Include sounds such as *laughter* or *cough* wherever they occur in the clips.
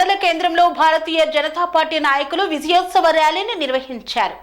మండల కేంద్రంలో భారతీయ జనతా పార్టీ నాయకులు విజయోత్సవ ర్యాలీని నిర్వహించారు.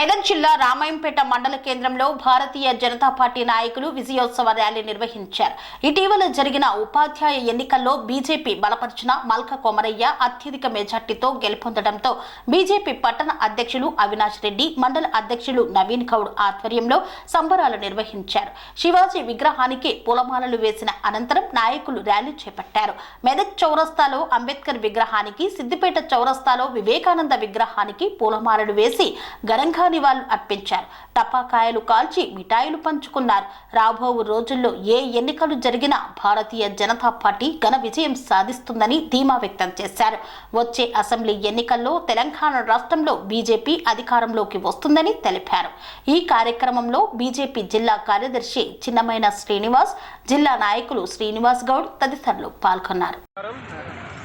మెదక్ జిల్లా రామాయంపేట మండల కేంద్రంలో భారతీయ జనతా పార్టీ నాయకులు విజయోత్సవ ర్యాలీ నిర్వహించారు. ఇటీవల జరిగిన ఉపాధ్యాయ ఎన్నికల్లో బీజేపీ బలపరిచిన మల్క కొమరయ్య అత్యధిక మెజార్టీతో గెలుపొందడంతో బీజేపీ పట్టణ అధ్యక్షులు అవినాష్ రెడ్డి మండల అధ్యక్షులు నవీన్ గౌడ్ ఆధ్వర్యంలో సంబరాలు నిర్వహించారు. శివాజీ విగ్రహానికి పూలమాలలు వేసిన అనంతరం నాయకులు ర్యాలీ చేపట్టారు. మెదక్ చౌరస్తాలో అంబేద్కర్ విగ్రహానికి సిద్దిపేట చౌరస్తాలో వివేకానంద విగ్రహానికి పూలమాలలు వేసి ఘనంగా నివాళులు అర్పించారు. టపాకాయలు కాల్చి మిఠాయిలు పంచుకున్నారు. రాబో రోజుల్లో ఏ ఎన్నికలు జరిగినా భారతీయ జనతా పార్టీ ఘన విజయం సాధిస్తుందని ధీమా వ్యక్తం చేశారు. వచ్చే అసెంబ్లీ ఎన్నికల్లో తెలంగాణ రాష్ట్రంలో బీజేపీ అధికారంలోకి వస్తుందని తెలిపారు. ఈ కార్యక్రమంలో బీజేపీ జిల్లా కార్యదర్శి చిన్నమైన శ్రీనివాస్ జిల్లా నాయకులు శ్రీనివాస్ గౌడ్ తదితరులు పాల్గొన్నారు.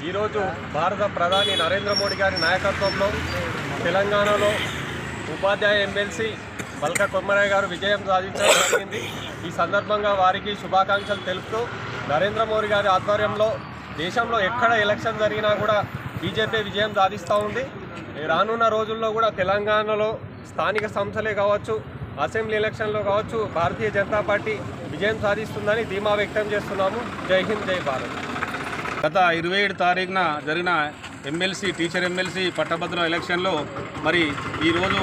ఈరోజు భారత ప్రధాని నరేంద్ర మోడీ గారి నాయకత్వంలో తెలంగాణలో ఉపాధ్యాయ ఎమ్మెల్సీ బల్క కొమ్మరాయ్ గారు విజయం సాధించడం జరిగింది. ఈ సందర్భంగా వారికి శుభాకాంక్షలు తెలుపుతూ నరేంద్ర మోడీ గారి ఆధ్వర్యంలో దేశంలో ఎక్కడ ఎలక్షన్ జరిగినా కూడా బీజేపీ విజయం సాధిస్తూ ఉంది. రానున్న రోజుల్లో కూడా తెలంగాణలో స్థానిక సంస్థలే కావచ్చు అసెంబ్లీ ఎలక్షన్లో కావచ్చు భారతీయ జనతా పార్టీ విజయం సాధిస్తుందని ధీమా వ్యక్తం చేస్తున్నాము. జై హింద్ జై భారత్. గత ఇరవై ఏడు తారీఖున జరిగిన ఎమ్మెల్సీ టీచర్ ఎమ్మెల్సీ పట్టభద్రుల ఎలక్షన్లో మరి ఈరోజు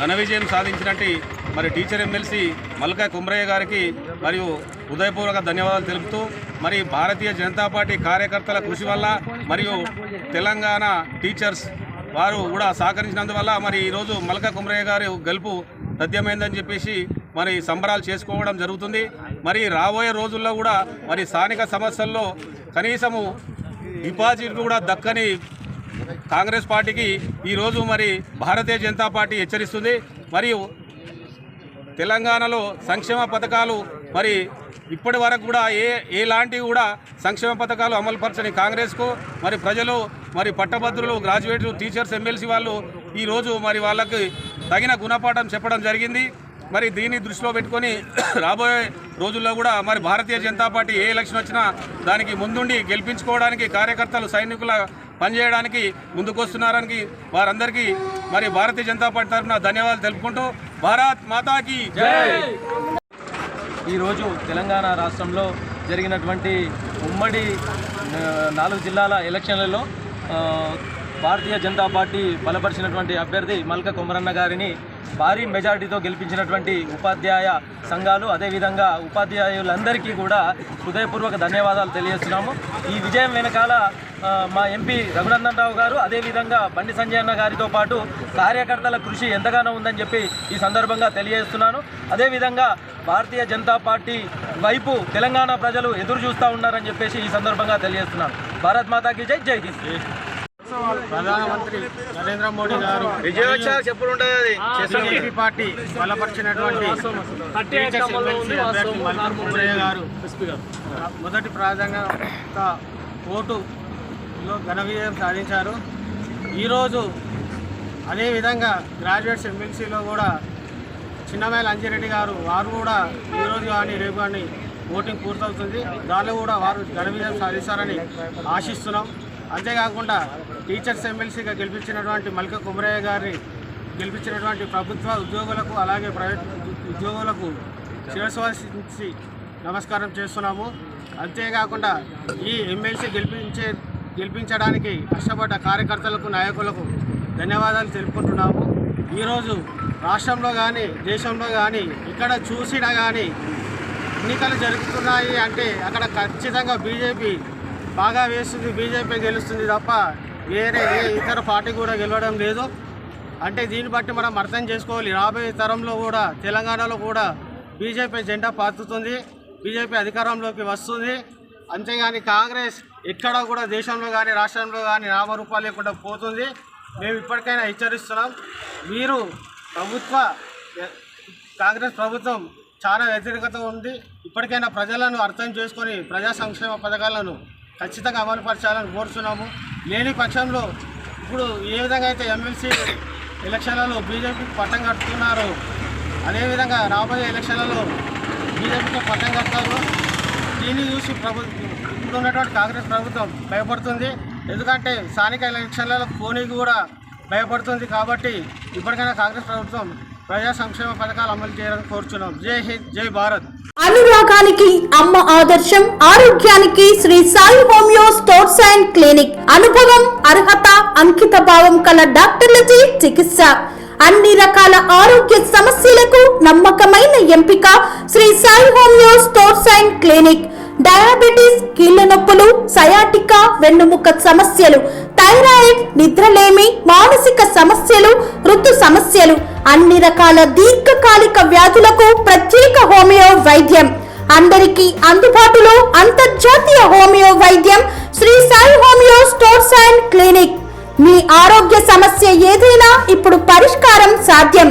ఘన విజయం సాధించినట్టు మరి టీచర్ ఎమ్మెల్సీ మల్కా కుమ్రయ్య గారికి మరియు హృదయపూర్వక ధన్యవాదాలు తెలుపుతూ మరి భారతీయ జనతా పార్టీ కార్యకర్తల కృషి వల్ల మరియు తెలంగాణ టీచర్స్ వారు కూడా సహకరించినందువల్ల మరి ఈరోజు మల్కా కుమ్రయ్య గారి గెలుపు సద్యమైందని చెప్పేసి మరి సంబరాలు చేసుకోవడం జరుగుతుంది. మరి రాబోయే రోజుల్లో కూడా మరి స్థానిక సమస్యల్లో కనీసము డిపాజిట్లు కూడా దక్కని కాంగ్రెస్ పార్టీకి ఈరోజు మరి భారతీయ జనతా పార్టీ హెచ్చరిస్తుంది. మరియు తెలంగాణలో సంక్షేమ పథకాలు మరి ఇప్పటి వరకు కూడా ఏ ఎలాంటివి కూడా సంక్షేమ పథకాలు అమలుపరచని కాంగ్రెస్కు మరి ప్రజలు మరి పట్టభద్రులు గ్రాడ్యుయేట్లు టీచర్స్ ఎమ్మెల్సీ వాళ్ళు ఈరోజు మరి వాళ్ళకి తగిన గుణపాఠం చెప్పడం జరిగింది. మరి దీన్ని దృష్టిలో పెట్టుకొని *coughs* రాబోయే రోజుల్లో కూడా మరి భారతీయ జనతా పార్టీ ఏ ఎలక్షన్ వచ్చినా దానికి ముందుండి గెలిపించుకోవడానికి కార్యకర్తలు సైనికుల పనిచేయడానికి ముందుకొస్తున్నారని వారందరికీ మరి భారతీయ జనతా పార్టీ తరఫున ధన్యవాదాలు తెలుపుకుంటూ భారత్ మాతాకి ఈరోజు తెలంగాణ రాష్ట్రంలో జరిగినటువంటి ఉమ్మడి నాలుగు జిల్లాల ఎలక్షన్లలో భారతీయ జనతా పార్టీ బలపరిచినటువంటి అభ్యర్థి మల్క కొమరన్న గారిని భారీ మెజారిటీతో గెలిపించినటువంటి ఉపాధ్యాయ సంఘాలు అదేవిధంగా ఉపాధ్యాయులందరికీ కూడా హృదయపూర్వక ధన్యవాదాలు తెలియజేస్తున్నాము. ఈ విజయం వెనకాల మా ఎంపీ రఘునందన్ రావు గారు అదేవిధంగా బండి సంజయ్ అన్న గారితో పాటు కార్యకర్తల కృషి ఎంతగానో ఉందని చెప్పి ఈ సందర్భంగా తెలియజేస్తున్నాను. అదేవిధంగా భారతీయ జనతా పార్టీ వైపు తెలంగాణ ప్రజలు ఎదురు చూస్తూ ఉన్నారని చెప్పేసి ఈ సందర్భంగా తెలియజేస్తున్నాను. భారత్ మాతాకి జై జై హింద్. ప్రధానమంత్రి నరేంద్ర మోడీ గారు బీజేపీ పార్టీ బలపరిచినటువంటి గారు. మొదటి ప్రాధాన్యత ఓటులో ఘన విజయం సాధించారు. ఈరోజు అదేవిధంగా గ్రాడ్యుయేట్స్ ఎమ్మెల్సీలో కూడా చిన్నమేల అంజిరెడ్డి గారు వారు కూడా ఈరోజు కానీ రేపు కానీ ఓటింగ్ పూర్తవుతుంది. దానిలో కూడా వారు ఘన విజయం సాధిస్తారని ఆశిస్తున్నాం. అంతేకాకుండా టీచర్స్ ఎమ్మెల్సీగా గెలిపించినటువంటి మల్క కుమరయ్య గారిని గెలిపించినటువంటి ప్రభుత్వ ఉద్యోగులకు అలాగే ప్రైవేట్ ఉద్యోగులకు శిరస్వాసించి నమస్కారం చేస్తున్నాము. అంతేకాకుండా ఈ ఎమ్మెల్సీ గెలిపించే గెలిపించడానికి కష్టపడ్డ కార్యకర్తలకు నాయకులకు ధన్యవాదాలు తెలుపుకుంటున్నాము. ఈరోజు రాష్ట్రంలో కానీ దేశంలో కానీ ఇక్కడ చూసినా కానీ ఎన్నికలు జరుగుతున్నాయి అంటే అక్కడ ఖచ్చితంగా బీజేపీ బాగా వేస్తుంది బీజేపీ గెలుస్తుంది తప్ప వేరే ఏ ఇతర పార్టీ కూడా గెలవడం లేదు. అంటే దీన్ని బట్టి మనం అర్థం చేసుకోవాలి. రాబోయే తరంలో కూడా తెలంగాణలో కూడా బీజేపీ జెండా పాతుతుంది బీజేపీ అధికారంలోకి వస్తుంది. అంతేగాని కాంగ్రెస్ ఎక్కడ కూడా దేశంలో కానీ రాష్ట్రంలో కానీ నామరూపాలు లేకుండా పోతుంది. మేము ఇప్పటికైనా హెచ్చరిస్తున్నాం. మీరు ప్రభుత్వ కాంగ్రెస్ ప్రభుత్వం చాలా వ్యతిరేకత ఉంది. ఇప్పటికైనా ప్రజలను అర్థం చేసుకొని ప్రజా సంక్షేమ పథకాలను ఖచ్చితంగా అమలుపరచాలని కోరుతున్నాము లేని పక్షంలో ఇప్పుడు ఏ విధంగా అయితే ఎమ్మెల్సీ ఎలక్షన్లలో బీజేపీకి పట్టం కడుతున్నారో అదేవిధంగా రాబోయే ఎలక్షన్లలో బీజేపీకి పట్టం కడతారు. దీన్ని చూసి ప్రభుత్వం ఇప్పుడు ఉన్నటువంటి కాంగ్రెస్ ప్రభుత్వం భయపడుతుంది. ఎందుకంటే స్థానిక ఎలక్షన్లలో పోనీకి కూడా భయపడుతుంది కాబట్టి ఇప్పటికైనా కాంగ్రెస్ ప్రభుత్వం ప్రజా సంక్షేమ పథకాలు అమలు చేయాలని కోరుచున్నాం. జై హింద్ జై భారత్. అనురాగానికి అమ్మ ఆదర్శం ఆరోగ్యానికి Sri Sai homeo sports and clinic అనుభవం అర్హత అంకిత భావం కల డాక్టర్లచే చికిత్స. అన్ని రకాల ఆరోగ్య సమస్యలకు నమ్మకమైన ఎంపిక Sri Sai homeo sports and clinic. Diabetes కీళ్ళ నొప్పులు సయాటికా వెన్నుముక సమస్యలు థైరాయిడ్ నిద్రలేమి మానసిక సమస్యలు ఋతు సమస్యలు అన్ని రకాల దీర్ఘకాలిక వ్యాధులకు ప్రత్యేక హోమియో వైద్యం అందరికీ అందుబాటులో అంతర్జాతీయ హోమియో వైద్యం Sri Sai homeo stores and clinic. మీ ఆరోగ్య సమస్య ఏదైనా ఇప్పుడు పరిష్కారం సాధ్యం.